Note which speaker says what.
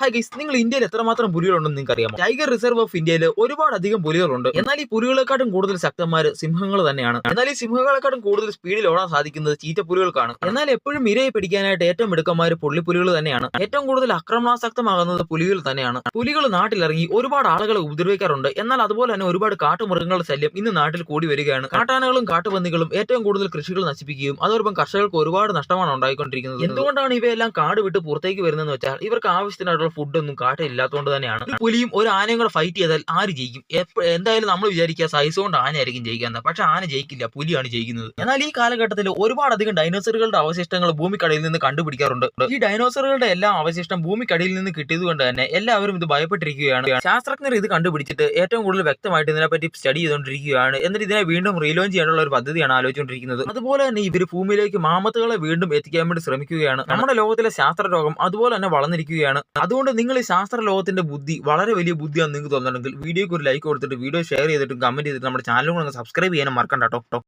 Speaker 1: Hi guys നിങ്ങൾ ഇന്ത്യയിൽ എത്രമാത്രം പുലികളുണ്ടെന്ന് നിങ്ങൾക്ക് അറിയാമോ ടൈഗർ റിസർവ് ഓഫ് ഇന്ത്യയിൽ ഒരുപാട് അധികം പുലികളുണ്ട്. എന്നാൽ ഈ പുലികളെക്കാട്ടും കൂടുതൽ ശക്തന്മാർ സിംഹങ്ങൾ തന്നെയാണ്. എന്നാൽ ഈ സിംഹങ്ങളെക്കാട്ടും കൂടുതൽ സ്പീഡിൽ ഓടാൻ സാധിക്കുന്നത് ചീറ്റപ്പുലികൾക്കാണ് എന്നാൽ എപ്പോഴും ഇരയെ പിടിക്കാനായിട്ട് ഏറ്റവും മിടുക്കന്മാർ പുള്ളിപ്പുലികൾ തന്നെയാണ്. ഏറ്റവും കൂടുതൽ ആക്രമണാസക്തമാകുന്നത് പുലികൾ തന്നെയാണ്. പുലികൾ നാട്ടിലിറങ്ങി ഒരുപാട് ആളുകളെ ഉപദ്രവിക്കാറുണ്ട്. എന്നാൽ അതുപോലെ തന്നെ ഒരുപാട് കാട്ടുമൃഗങ്ങളുടെ ശല്യം ഇന്ന് നാട്ടിൽ കൂടി വരികയാണ്. കാട്ടാനകളും കാട്ടുപന്നികളും ഏറ്റവും കൂടുതൽ കൃഷികൾ നശിപ്പിക്കുകയും അതോടൊപ്പം കർഷകർക്ക് ഒരുപാട് നഷ്ടമാണ് ഉണ്ടായിക്കൊണ്ടിരിക്കുന്നത്. എന്തുകൊണ്ടാണ് ഇവയെല്ലാം കാട് വിട്ട് പുറത്തേക്ക് വരുന്നതെന്ന് വെച്ചാൽ ഇവർക്ക് ആവശ്യത്തിനായിട്ടുള്ള ഫുഡൊന്നും കാട്ടിലില്ലാത്തതുകൊണ്ട് തന്നെയാണ്. പുലിയും ഒരു ആനയും കൂടെ ഫൈറ്റ് ചെയ്താൽ ആര് ജയിക്കും? എന്തായാലും നമ്മൾ വിചാരിക്കുക സൈസ് കൊണ്ട് ആനയായിരിക്കും ജയിക്കാൻ പക്ഷെ ആന ജയിക്കില്ല പുലിയാണ് ജയിക്കുന്നത്. എന്നാൽ ഈ കാലഘട്ടത്തിൽ ഒരുപാടധികം ഡൈനോസറുകളുടെ അവശിഷ്ടങ്ങൾ ഭൂമിക്കടയിൽ നിന്ന് കണ്ടുപിടിക്കാറുണ്ട്. ഈ ഡൈനോസറുകളുടെ എല്ലാ അവശിഷ്ടം ഭൂമിക്കടിയിൽ നിന്ന് കിട്ടിയത് കൊണ്ട് തന്നെ എല്ലാവരും ഇത് ഭയപ്പെട്ടിരിക്കുകയാണ്. ശാസ്ത്രജ്ഞർ ഇത് കണ്ടുപിടിച്ചിട്ട് ഏറ്റവും കൂടുതൽ വ്യക്തമായിട്ട് ഇതിനെപ്പറ്റി സ്റ്റഡി ചെയ്തുകൊണ്ടിരിക്കുകയാണ്. എന്നിട്ട് ഇതിനെ വീണ്ടും റീലോഞ്ച് ചെയ്യാനുള്ള ഒരു പദ്ധതിയാണ് ആലോചിച്ചുകൊണ്ടിരിക്കുന്നത്. അതുപോലെ തന്നെ ഇവർ ഭൂമിയിലേക്ക് മാമത്തുകളെ വീണ്ടും എത്തിക്കാൻ വേണ്ടി ശ്രമിക്കുകയാണ്. നമ്മുടെ ലോകത്തിലെ ശാസ്ത്ര രോഗം അതുപോലെ തന്നെ വളർന്നിരിക്കുകയാണ്. അതുകൊണ്ട് നിങ്ങൾ ഈ ശാസ്ത്ര ലോകത്തിന്റെ ബുദ്ധി വളരെ വലിയ ബുദ്ധിയാണ് നിങ്ങൾക്ക് തോന്നുന്നുണ്ടെങ്കിൽ വീഡിയോക്ക് ഒരു ലൈക്ക് കൊടുത്തിട്ട് വീഡിയോ ഷെയർ ചെയ്തിട്ടും കമന്റ് ചെയ്തിട്ട് നമ്മുടെ ചാനലും സബ്സ്ക്രൈബ് ചെയ്യാനും മറക്കണ്ട കേട്ടോ.